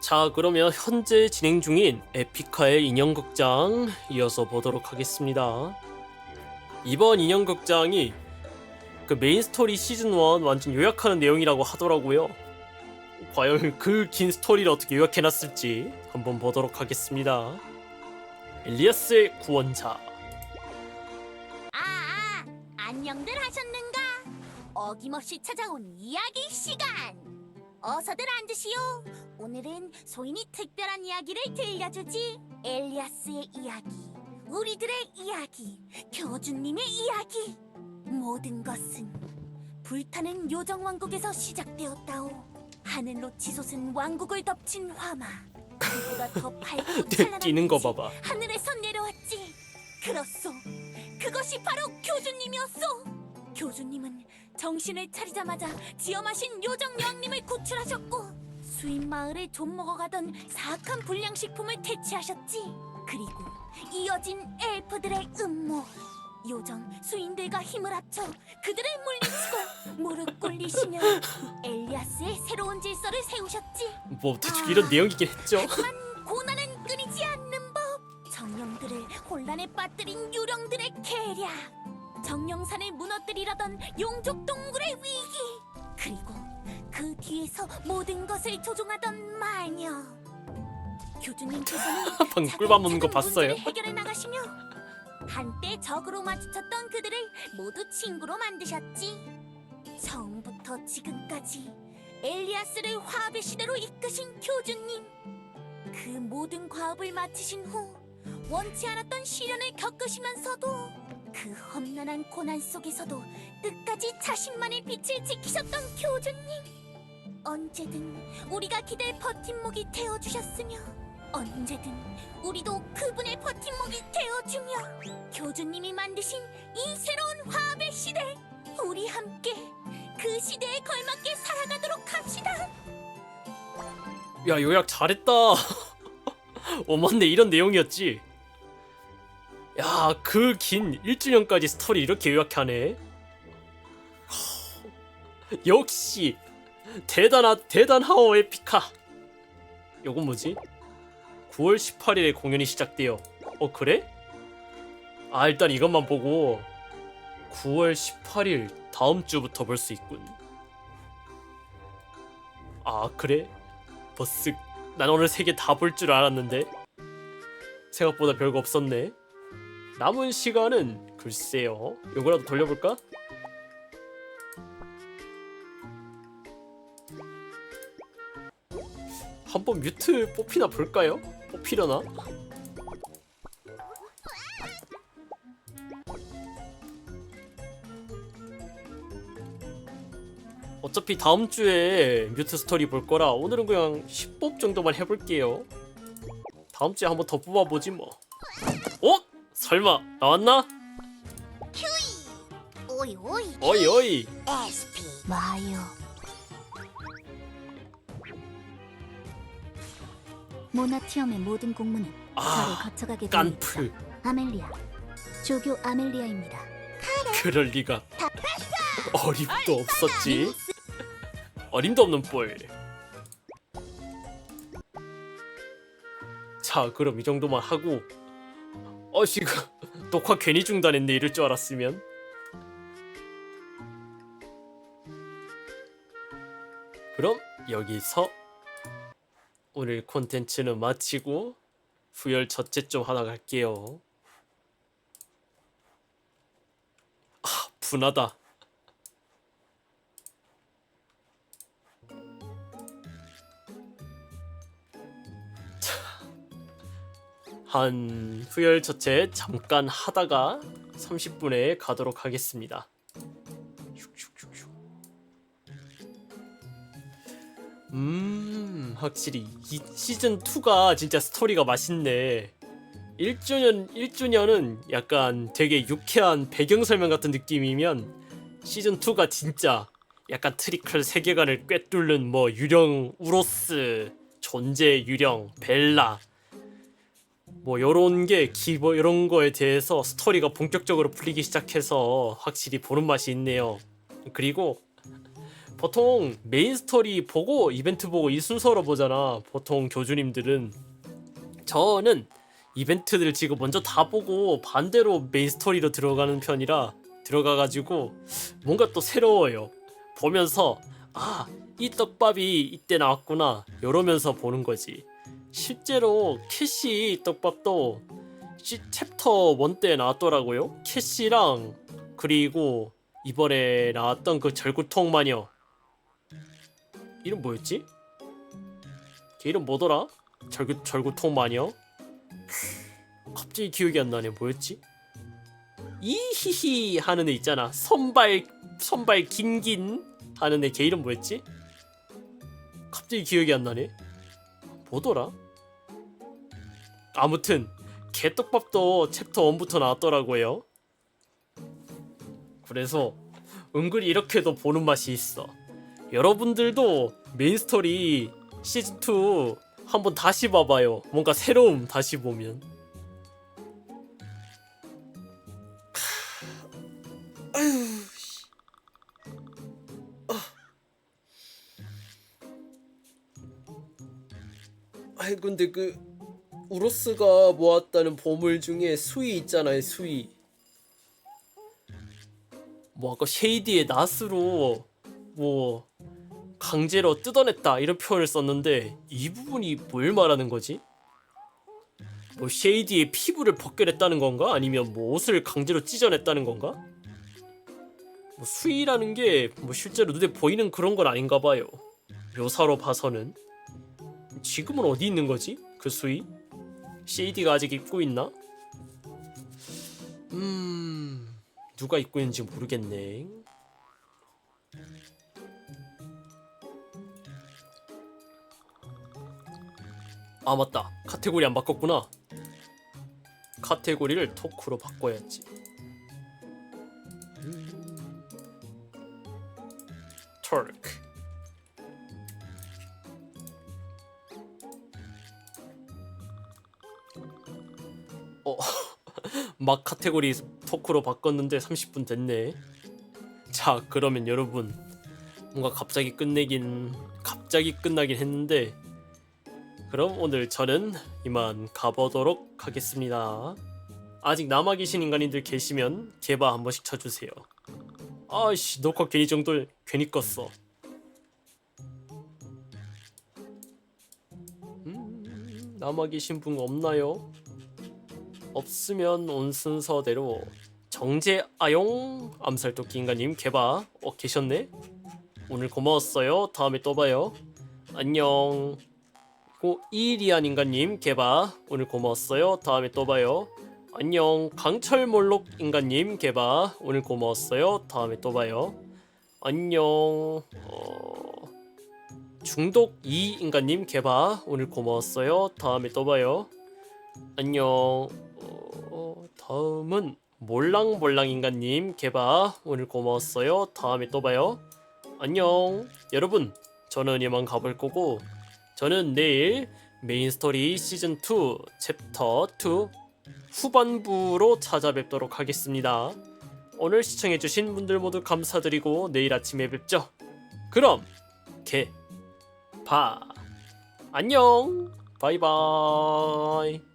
자 그러면 현재 진행 중인 에피카의 인형극장 이어서 보도록 하겠습니다. 이번 인형극장이 그 메인 스토리 시즌 1 완전 요약하는 내용이라고 하더라고요. 과연 그 긴 스토리를 어떻게 요약해놨을지 한번 보도록 하겠습니다. 엘리아스의 구원자 아, 아, 안녕들 하셨는가? 어김없이 찾아온 이야기 시간. 어서들 앉으시오. 오늘은 소인이 특별한 이야기를 들려주지. 엘리아스의 이야기, 우리들의 이야기, 교주님의 이야기. 모든 것은 불타는 요정 왕국에서 시작되었다오. 하늘로 치솟은 왕국을 덮친 화마. 그보다 더 밝고 찬란한 뛰는 거 빛이 봐봐. 하늘에서 내려왔지. 그렇소. 그것이 바로 교주님이었소. 교주님은 정신을 차리자마자 지엄하신 요정 여왕님을 구출하셨고 수인 마을에 좀 먹어가던 사악한 불량식품을 퇴치하셨지. 그리고 이어진 엘프들의 음모. 요정 수인들과 힘을 합쳐 그들을 물리치고 무릎 꿇리시며 엘리아스의 새로운 질서를 세우셨지. 뭐 대충 이런 내용이긴 했죠. 하지만 고난은 끊이지 않는 법. 정령들을 혼란에 빠뜨린 유령들의 계략. 정령산을 무너뜨리려던 용족 동굴의 위기. 그리고 그 뒤에서 모든 것을 조종하던 마녀. 교주님께서는 방금 꿀밤 먹는 거 봤어요? 문제를 해결해 나가시며 한때 적으로 마주쳤던 그들을 모두 친구로 만드셨지. 처음부터 지금까지 엘리아스를 화합의 시대로 이끄신 교주님. 그 모든 과업을 마치신 후 원치 않았던 시련을 겪으시면서도 그 험난한 고난 속에서도 끝까지 자신만의 빛을 지키셨던 교주님. 언제든 우리가 기댈 버팀목이 되어주셨으며 언제든 우리도 그분의 버팀목이 되어주며 교주님이 만드신 이 새로운 화합의 시대 우리 함께 그 시대에 걸맞게 살아가도록 합시다. 야 요약 잘했다. 어 맞네 이런 내용이었지. 야 그 긴 1주년까지 스토리 이렇게 요약하네. 역시 대단하 대단하오 에피카. 요건 뭐지? 9월 18일에 공연이 시작돼요. 어 그래? 아 일단 이것만 보고 9월 18일 다음 주부터 볼 수 있군. 아 그래? 버스 난 오늘 세 개 다 볼 줄 알았는데 생각보다 별거 없었네 남은 시간은 글쎄요 요거라도 돌려볼까? 한번 뮤트 뽑히나 볼까요? 뽑히려나? 어차피 다음 주에 뮤트 스토리 볼 거라 오늘은 그냥 10뽑 정도만 해볼게요. 다음 주에 한번 더 뽑아보지 뭐. 어? 설마 나왔나? 오이 오이 어이 어이. SP 마요 모나티엄의 모든 공문은 아, 저를 거쳐가게 되어. 있어. 아멜리아 조교 아멜리아입니다. 그럴 리가. 어림도 없었지. 어림도 없는 볼. 자, 그럼 이 정도만 하고. 어, 지금 녹화 괜히 중단했네. 이럴 줄 알았으면. 그럼 여기서 오늘 콘텐츠는 마치고 후열 첫째 좀 하나 갈게요. 아, 분하다. 한 후열 첫째 잠깐 하다가 30분에 가도록 하겠습니다. 음, 확실히 이 시즌 2가 진짜 스토리가 맛있네. 1주년 1주년은 약간 되게 유쾌한 배경 설명 같은 느낌이면 시즌 2가 진짜 약간 트리클 세계관을 꿰뚫는 뭐 유령 우로스 존재 유령 벨라 뭐 요런 게 기본 이런 거에 대해서 스토리가 본격적으로 풀리기 시작해서 확실히 보는 맛이 있네요. 그리고 보통 메인 스토리 보고 이벤트 보고 이 순서로 보잖아. 보통 교주님들은 저는 이벤트들 지금 먼저 다 보고 반대로 메인 스토리로 들어가는 편이라 들어가가지고 뭔가 또 새로워요. 보면서 아 이 떡밥이 이때 나왔구나 이러면서 보는 거지. 실제로 캐시 떡밥도 시, 챕터 1 때 나왔더라고요. 캐시랑 그리고 이번에 나왔던 그 절구통 마녀 이름 뭐였지? 걔 이름 뭐더라? 절구 절구통 마녀 갑자기 기억이 안 나네. 뭐였지? 이히히 하는 애 있잖아. 선발 선발 긴긴 하는 애 걔 이름 뭐였지? 갑자기 기억이 안 나네. 뭐더라? 아무튼 개떡밥도 챕터 1부터 나왔더라고요. 그래서 은근히 이렇게도 보는 맛이 있어. 여러분들도 메인 스토리 시즌 2 한번 다시 봐봐요. 뭔가 새로움 다시 보면. 아이 근데 그 우로스가 모았다는 보물 중에 수위 있잖아요 수위 뭐 아까 쉐이디의 나스로 뭐 강제로 뜯어냈다 이런 표현을 썼는데 이 부분이 뭘 말하는 거지? 뭐 쉐이디의 피부를 벗겨냈다는 건가? 아니면 뭐 옷을 강제로 찢어냈다는 건가? 뭐 수위라는 게 뭐 실제로 눈에 보이는 그런 건 아닌가 봐요 묘사로 봐서는 지금은 어디 있는 거지? 그 수위? 쉐이디가 아직 입고 있나? 음... 누가 입고 있는지 모르겠네 아 맞다. 카테고리 안 바꿨구나. 카테고리를 토크로 바꿔야지. 음... 털크 어, 막 카테고리 토크로 바꿨는데 30분 됐네. 자, 그러면 여러분 뭔가 갑자기 끝내긴 갑자기 끝나긴 했는데 그럼 오늘 저는 이만 가보도록 하겠습니다. 아직 남아 계신 인간님들 계시면 개바 한 번씩 쳐주세요. 아씨 녹화 괜히 정도 괜히 껐어. 음, 남아 계신 분 없나요? 없으면 온 순서대로 정재 아용 암살토끼 인간님 개바 어 계셨네 오늘 고마웠어요 다음에 또 봐요 안녕 고 이리안 인간님 개바. 오늘 고마웠어요. 다음에 또 봐요. 안녕. 강철몰록 인간님 개바. 오늘 고마웠어요. 다음에 또 봐요. 안녕. 어... 중독 이 인간님 개바. 오늘 고마웠어요. 다음에 또 봐요. 안녕. 어, 다음은 몰랑몰랑 인간님 개바. 오늘 고마웠어요. 다음에 또 봐요. 안녕. 여러분, 저는 이만 가볼 거고 저는 내일 메인 스토리 시즌 2 챕터 2 후반부로 찾아뵙도록 하겠습니다. 오늘 시청해주신 분들 모두 감사드리고 내일 아침에 뵙죠. 그럼 개, 바, 안녕, 바이바이.